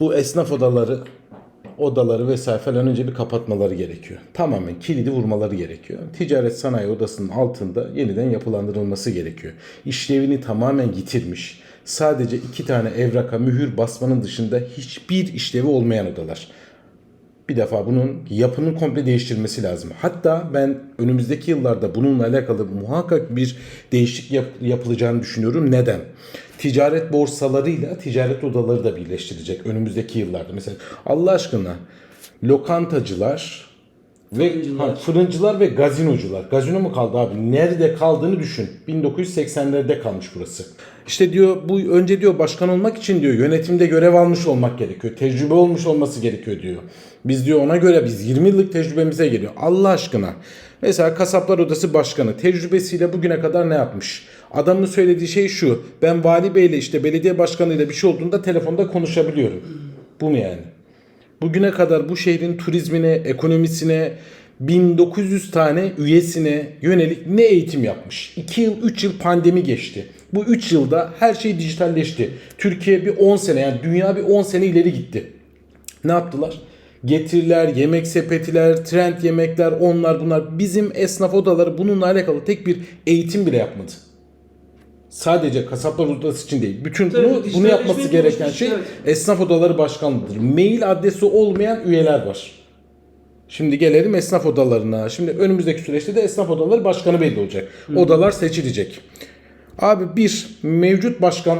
Bu esnaf odaları, odaları vesaire falan önce bir kapatmaları gerekiyor. Tamamen kilidi vurmaları gerekiyor. Ticaret sanayi odasının altında yeniden yapılandırılması gerekiyor. İşlevini tamamen yitirmiş. Sadece iki tane evraka mühür basmanın dışında hiçbir işlevi olmayan odalar. Bir defa bunun yapının komple değiştirilmesi lazım. Hatta ben önümüzdeki yıllarda bununla alakalı muhakkak bir değişiklik yap- yapılacağını düşünüyorum. Neden? Ticaret borsalarıyla ticaret odaları da birleştirecek önümüzdeki yıllarda. Mesela Allah aşkına lokantacılar ve Fırıncılar. ha, fırıncılar ve gazinocular. Gazino mu kaldı abi? Nerede kaldığını düşün. 1980'lerde kalmış burası. İşte diyor bu önce diyor başkan olmak için diyor yönetimde görev almış olmak gerekiyor. Tecrübe olmuş olması gerekiyor diyor. Biz diyor ona göre biz 20 yıllık tecrübemize geliyor. Allah aşkına. Mesela Kasaplar Odası Başkanı tecrübesiyle bugüne kadar ne yapmış? Adamın söylediği şey şu. Ben vali beyle işte belediye başkanıyla bir şey olduğunda telefonda konuşabiliyorum. Bu mu yani? Bugüne kadar bu şehrin turizmine, ekonomisine, 1900 tane üyesine yönelik ne eğitim yapmış? 2 yıl, 3 yıl pandemi geçti. Bu 3 yılda her şey dijitalleşti. Türkiye bir 10 sene yani dünya bir 10 sene ileri gitti. Ne yaptılar? Getiriler, yemek sepetiler, trend yemekler, onlar bunlar. Bizim esnaf odaları bununla alakalı tek bir eğitim bile yapmadı. Sadece kasaplar odası için değil. Bütün Tabii, bunu, bunu yapması gereken çalışmış, şey evet. esnaf odaları başkanlığıdır. Mail adresi olmayan üyeler var. Şimdi gelelim esnaf odalarına. Şimdi önümüzdeki süreçte de esnaf odaları başkanı belli olacak. Odalar seçilecek. Abi bir mevcut başkan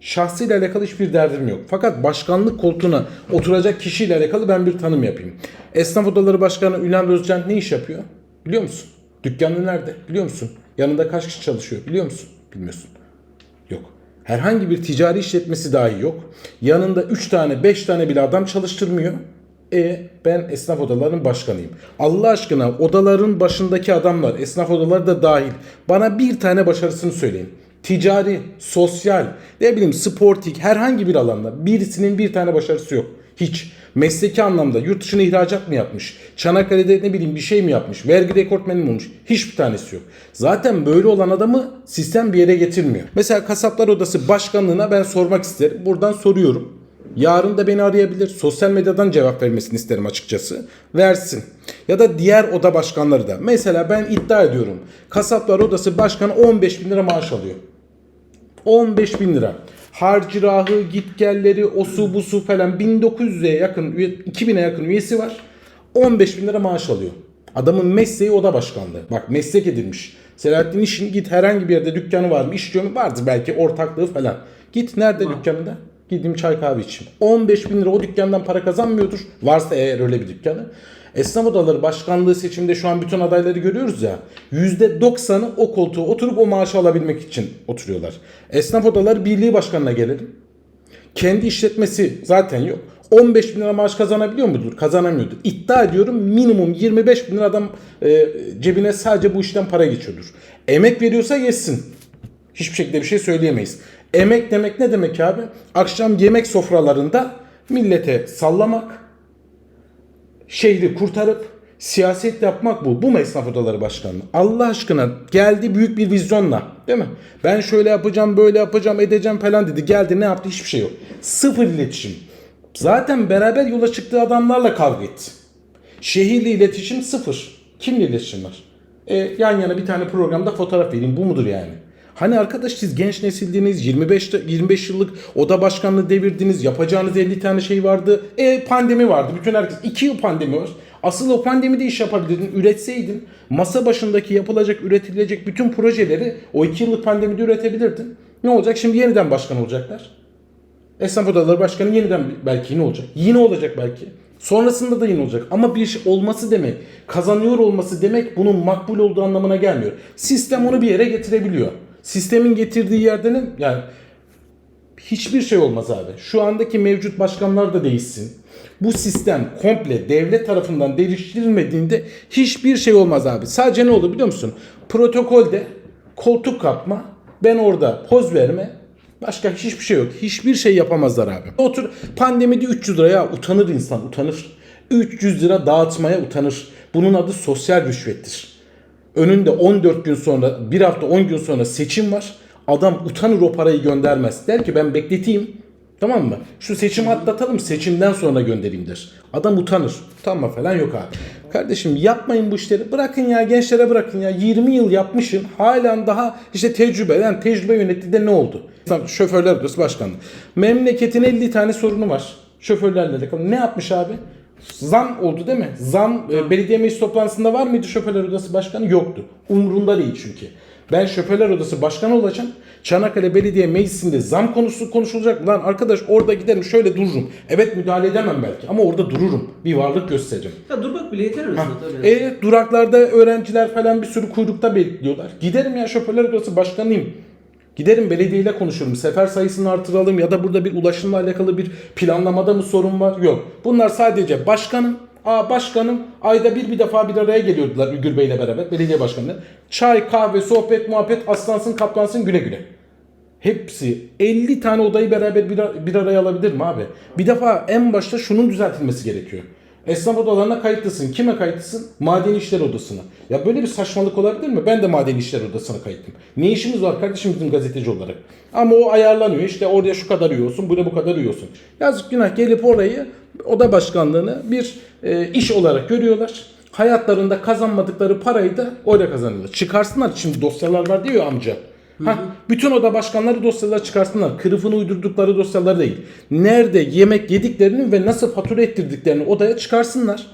şahsıyla alakalı hiçbir derdim yok. Fakat başkanlık koltuğuna oturacak kişiyle alakalı ben bir tanım yapayım. Esnaf odaları başkanı Ünal Özcan ne iş yapıyor? Biliyor musun? Dükkanı nerede? Biliyor musun? Yanında kaç kişi çalışıyor? Biliyor musun? Bilmiyorsun. Herhangi bir ticari işletmesi dahi yok. Yanında 3 tane 5 tane bile adam çalıştırmıyor. E ben esnaf odalarının başkanıyım. Allah aşkına odaların başındaki adamlar, esnaf odaları da dahil bana bir tane başarısını söyleyin. Ticari, sosyal, ne bileyim sportik herhangi bir alanda birisinin bir tane başarısı yok. Hiç. Mesleki anlamda yurt dışına ihracat mı yapmış? Çanakkale'de ne bileyim bir şey mi yapmış? Vergi rekortmeni mi olmuş? Hiçbir tanesi yok. Zaten böyle olan adamı sistem bir yere getirmiyor. Mesela Kasaplar Odası Başkanlığına ben sormak isterim. Buradan soruyorum. Yarın da beni arayabilir. Sosyal medyadan cevap vermesini isterim açıkçası. Versin. Ya da diğer oda başkanları da. Mesela ben iddia ediyorum. Kasaplar Odası Başkanı 15 bin lira maaş alıyor. 15 bin lira. Harcırahı, gitgelleri, osu busu falan 1900'e yakın, üye- 2000'e yakın üyesi var. 15 bin lira maaş alıyor. Adamın mesleği oda başkanlığı. Bak meslek edilmiş. Selahattin İş'in git herhangi bir yerde dükkanı var mı? İşliyor mu? Vardır belki ortaklığı falan. Git nerede Var. dükkanında? Gideyim çay kahve içeyim. 15 bin lira o dükkandan para kazanmıyordur. Varsa eğer öyle bir dükkanı. Esnaf odaları başkanlığı seçiminde şu an bütün adayları görüyoruz ya. %90'ı o koltuğa oturup o maaşı alabilmek için oturuyorlar. Esnaf odaları birliği başkanına gelelim. Kendi işletmesi zaten yok. 15 bin lira maaş kazanabiliyor mudur? Kazanamıyordur. İddia ediyorum minimum 25 bin lira adam e, cebine sadece bu işten para geçiyordur. Emek veriyorsa yesin. Hiçbir şekilde bir şey söyleyemeyiz. Emek demek ne demek abi? Akşam yemek sofralarında millete sallamak, şehri kurtarıp siyaset yapmak bu. Bu mu esnaf odaları başkanlığı? Allah aşkına geldi büyük bir vizyonla değil mi? Ben şöyle yapacağım, böyle yapacağım, edeceğim falan dedi. Geldi ne yaptı? Hiçbir şey yok. Sıfır iletişim. Zaten beraber yola çıktığı adamlarla kavga etti. Şehirle iletişim sıfır. Kimle iletişim var? E, yan yana bir tane programda fotoğraf vereyim. Bu mudur yani? Hani arkadaş siz genç nesildiniz, 25 de- 25 yıllık oda başkanlığı devirdiniz, yapacağınız 50 tane şey vardı. E pandemi vardı. Bütün herkes 2 yıl pandemi var. Asıl o pandemide iş yapabilirdin, üretseydin. Masa başındaki yapılacak, üretilecek bütün projeleri o 2 yıllık pandemide üretebilirdin. Ne olacak? Şimdi yeniden başkan olacaklar. Esnaf odaları başkanı yeniden belki yine olacak. Yine olacak belki. Sonrasında da yine olacak. Ama bir şey olması demek, kazanıyor olması demek bunun makbul olduğu anlamına gelmiyor. Sistem onu bir yere getirebiliyor. Sistemin getirdiği yerde ne? Yani hiçbir şey olmaz abi. Şu andaki mevcut başkanlar da değişsin. Bu sistem komple devlet tarafından değiştirilmediğinde hiçbir şey olmaz abi. Sadece ne olur biliyor musun? Protokolde koltuk kapma, ben orada poz verme, başka hiçbir şey yok. Hiçbir şey yapamazlar abi. Otur pandemide 300 liraya utanır insan, utanır. 300 lira dağıtmaya utanır. Bunun adı sosyal rüşvettir. Önünde 14 gün sonra, bir hafta 10 gün sonra seçim var. Adam utanır o parayı göndermez. Der ki ben bekleteyim. Tamam mı? Şu seçimi atlatalım seçimden sonra göndereyim der. Adam utanır. Utanma falan yok abi. Kardeşim yapmayın bu işleri. Bırakın ya gençlere bırakın ya. 20 yıl yapmışım. Halen daha işte tecrübe. Yani tecrübe yönettiğinde ne oldu? Şoförler Odası Başkanı. Memleketin 50 tane sorunu var. Şoförlerle alakalı. Ne yapmış abi? Zam oldu değil mi? Zam e, belediye meclis toplantısında var mıydı Şoförler Odası Başkanı? Yoktu. Umrunda değil çünkü. Ben Şoförler Odası Başkanı olacağım. Çanakkale Belediye Meclisi'nde zam konusu konuşulacak. Lan arkadaş orada giderim şöyle dururum. Evet müdahale edemem belki ama orada dururum. Bir varlık gösteririm. Ya durmak bile yeter aslında tabii. E duraklarda öğrenciler falan bir sürü kuyrukta bekliyorlar. Giderim ya Şoförler Odası Başkanıyım. Giderim belediyeyle konuşurum. Sefer sayısını artıralım ya da burada bir ulaşımla alakalı bir planlamada mı sorun var? Yok. Bunlar sadece başkanım. Aa başkanım ayda bir bir defa bir araya geliyordular Ülgür Bey'le beraber belediye başkanı. Çay, kahve, sohbet, muhabbet aslansın kaplansın güle güle. Hepsi 50 tane odayı beraber bir, bir araya alabilir mi abi? Bir defa en başta şunun düzeltilmesi gerekiyor. Esnaf odalarına kayıtlısın. Kime kayıtlısın? Maden İşler Odası'na. Ya böyle bir saçmalık olabilir mi? Ben de Maden İşler Odası'na kayıtlıyım. Ne işimiz var kardeşim bizim gazeteci olarak? Ama o ayarlanıyor. İşte oraya şu kadar üyüyorsun, buraya bu kadar üyüyorsun. Yazık günah gelip orayı oda başkanlığını bir e, iş olarak görüyorlar. Hayatlarında kazanmadıkları parayı da oraya kazanıyorlar. Çıkarsınlar. Şimdi dosyalar var diyor amca. Ha, bütün oda başkanları dosyalar çıkarsınlar. Kırıfını uydurdukları dosyalar değil. Nerede yemek yediklerini ve nasıl fatura ettirdiklerini odaya çıkarsınlar.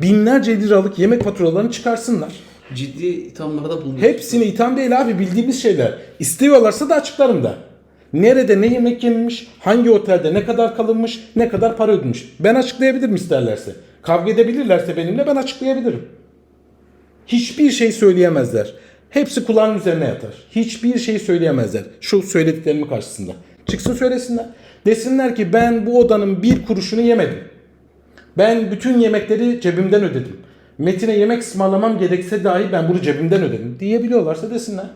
Binlerce liralık yemek faturalarını çıkarsınlar. Ciddi ithamlarda bulunuyor. Hepsini itham değil abi bildiğimiz şeyler. İstiyorlarsa da açıklarım da. Nerede ne yemek yenilmiş, hangi otelde ne kadar kalınmış, ne kadar para ödemiş. Ben açıklayabilirim isterlerse. Kavga edebilirlerse benimle ben açıklayabilirim. Hiçbir şey söyleyemezler. Hepsi kulağın üzerine yatar. Hiçbir şey söyleyemezler. Şu söylediklerimin karşısında. Çıksın söylesinler. Desinler ki ben bu odanın bir kuruşunu yemedim. Ben bütün yemekleri cebimden ödedim. Metin'e yemek ısmarlamam gerekse dahi ben bunu cebimden ödedim diyebiliyorlarsa desinler.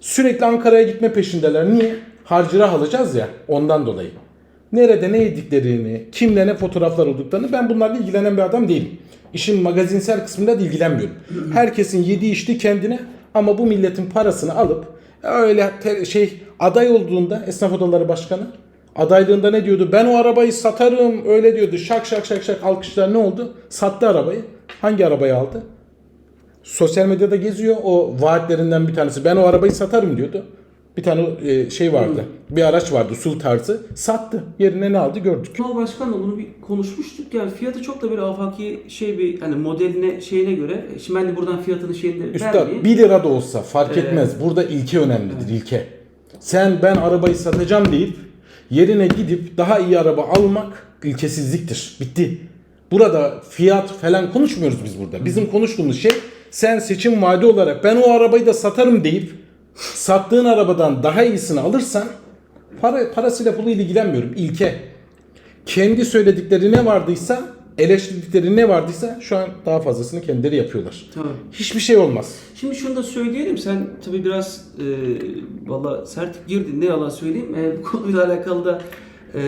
Sürekli Ankara'ya gitme peşindeler. Niye? Harcırah alacağız ya ondan dolayı. Nerede ne yediklerini, kimle ne fotoğraflar olduklarını ben bunlarla ilgilenen bir adam değilim. İşin magazinsel kısmında da ilgilenmiyorum. Herkesin yediği içti kendine ama bu milletin parasını alıp öyle te- şey aday olduğunda esnaf odaları başkanı adaylığında ne diyordu? Ben o arabayı satarım öyle diyordu. Şak şak şak şak alkışlar ne oldu? Sattı arabayı. Hangi arabayı aldı? sosyal medyada geziyor. O vaatlerinden bir tanesi. Ben o arabayı satarım diyordu. Bir tane e, şey vardı. Bir araç vardı sul tarzı. Sattı. Yerine ne aldı gördük. Cumhurbaşkanı Başkan'la bunu bir konuşmuştuk. Yani fiyatı çok da böyle afaki şey bir hani modeline şeyine göre. Şimdi ben de buradan fiyatını şeyini Üstad vermeyeyim. 1 lira da olsa fark Ee, etmez. Burada ilke önemlidir. ilke. Sen ben arabayı satacağım deyip yerine gidip daha iyi araba almak ilkesizliktir. Bitti. Burada fiyat falan konuşmuyoruz biz burada. Bizim konuştuğumuz şey sen seçim vaadi olarak ben o arabayı da satarım deyip sattığın arabadan daha iyisini alırsan para, parasıyla puluyla ilgilenmiyorum. İlke. Kendi söyledikleri ne vardıysa eleştirdikleri ne vardıysa şu an daha fazlasını kendileri yapıyorlar. Tamam. Hiçbir şey olmaz. Şimdi şunu da söyleyelim. Sen tabii biraz e, valla sert girdin. Ne yalan söyleyeyim. E, bu konuyla alakalı da e,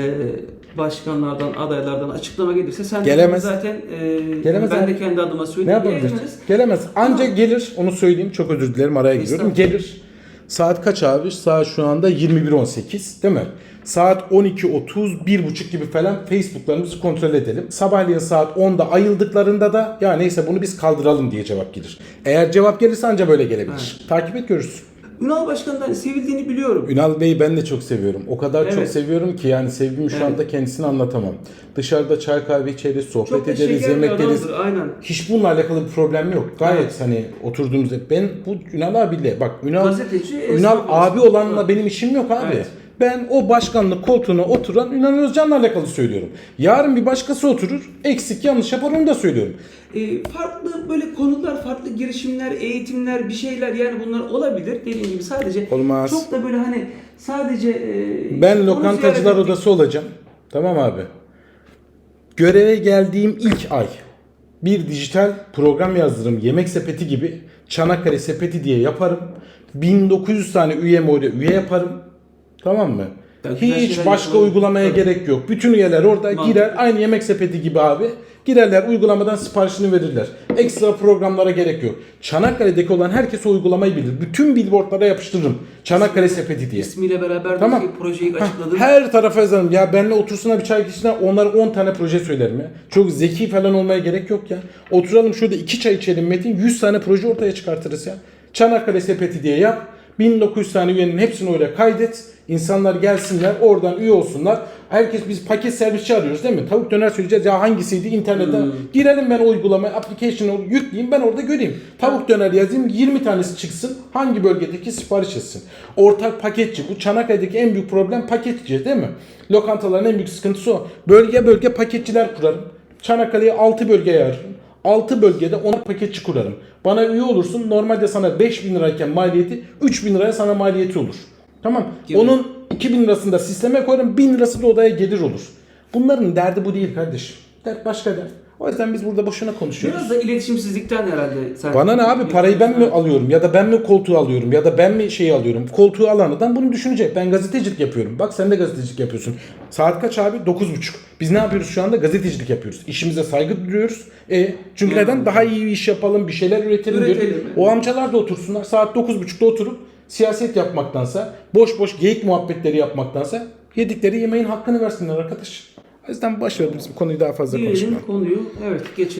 başkanlardan, adaylardan açıklama gelirse sen Gelemez. zaten e, Gelemez ben abi. de kendi adıma Ne söyleyeyim. yapabilir? Gelemez. Gelemez. Ancak gelir. Onu söyleyeyim. Çok özür dilerim. Araya giriyorum. Gelir. Saat kaç abi? Saat şu anda 21.18 değil mi? Saat 12.30, 1.30 gibi falan Facebook'larımızı kontrol edelim. Sabahleyin saat 10'da ayıldıklarında da ya neyse bunu biz kaldıralım diye cevap gelir. Eğer cevap gelirse anca böyle gelebilir. Takip et görürsün. Ünal Başkan'dan sevildiğini biliyorum. Ünal Bey'i ben de çok seviyorum. O kadar çok Evet. seviyorum ki yani sevgimi şu Evet. anda kendisine anlatamam. Dışarıda çay kahve içeriz, sohbet Çok ederiz, yemek yeriz. Aynen. Hiç bununla alakalı bir problem yok. Gayet Evet. hani oturduğumuzda ben bu Ünal abiyle bak Ünal Gazeteci, Ünal abi olanla benim işim yok abi. Evet. Ben o başkanlık koltuğuna oturan Ünal Özcan'la alakalı söylüyorum. Yarın bir başkası oturur, eksik yanlış yapar onu da söylüyorum. E, farklı böyle konular, farklı girişimler, eğitimler, bir şeyler yani bunlar olabilir. Dediğim gibi sadece Olmaz. çok da böyle hani sadece e, Ben lokantacılar odası olacağım. Tamam abi. Göreve geldiğim ilk ay bir dijital program yazdırırım. Yemek sepeti gibi Çanakkale sepeti diye yaparım. 1900 tane üyemi oraya üye yaparım. Tamam mı? Güzel Hiç şeyler başka yapılıyor. uygulamaya Tabii. gerek yok. Bütün üyeler orada Mantıklı. girer aynı yemek sepeti gibi abi. Girerler uygulamadan siparişini verirler. Ekstra programlara gerek yok. Çanakkale'deki olan herkes o uygulamayı bilir. Bütün billboardlara yapıştırırım. Çanakkale sepeti diye. İsmiyle beraber Tamam. tamam. projeyi Hah, açıkladın. Her tarafa yazarım. Ya benimle otursunlar bir çay içsinler. Onlara 10 tane proje söylerim ya. Çok zeki falan olmaya gerek yok ya. Oturalım şurada 2 çay içelim Metin. 100 tane proje ortaya çıkartırız ya. Çanakkale sepeti diye yap. 1900 tane üyenin hepsini öyle kaydet. İnsanlar gelsinler oradan üye olsunlar. Herkes biz paket servisçi arıyoruz değil mi? Tavuk döner söyleyeceğiz. Ya hangisiydi internetten? Hmm. Girelim ben o uygulamaya, application'ı yükleyeyim ben orada göreyim. Tavuk döner yazayım 20 tanesi çıksın. Hangi bölgedeki sipariş etsin. Ortak paketçi. Bu Çanakkale'deki en büyük problem paketçi değil mi? Lokantaların en büyük sıkıntısı o. Bölge bölge paketçiler kurarım. Çanakkale'yi 6 bölgeye ayırırım. 6 bölgede 10 paketçi kurarım. Bana üye olursun. Normalde sana 5000 lirayken maliyeti 3000 liraya sana maliyeti olur. Tamam. Gibi. Onun 2000 lirasını da sisteme koyarım. 1000 lirası da odaya gelir olur. Bunların derdi bu değil kardeşim. Dert başka dert. O yüzden biz burada boşuna konuşuyoruz. Biraz da iletişimsizlikten herhalde. Sen Bana ne abi parayı ben mi alıyorum ya da ben mi koltuğu alıyorum ya da ben mi şeyi alıyorum. Koltuğu alan adam bunu düşünecek. Ben gazetecilik yapıyorum. Bak sen de gazetecilik yapıyorsun. Saat kaç abi? 9.30. Biz ne yapıyoruz şu anda? Gazetecilik yapıyoruz. İşimize saygı duyuyoruz. E, çünkü neden? Daha iyi iş yapalım, bir şeyler üretelim, Üretelim, diyoruz. O amcalar da otursunlar. Saat 9.30'da oturup siyaset yapmaktansa, boş boş geyik muhabbetleri yapmaktansa yedikleri yemeğin hakkını versinler arkadaş. O yüzden ver biz bu konuyu daha fazla konuşmayalım. Diyelim konuyu evet geçelim.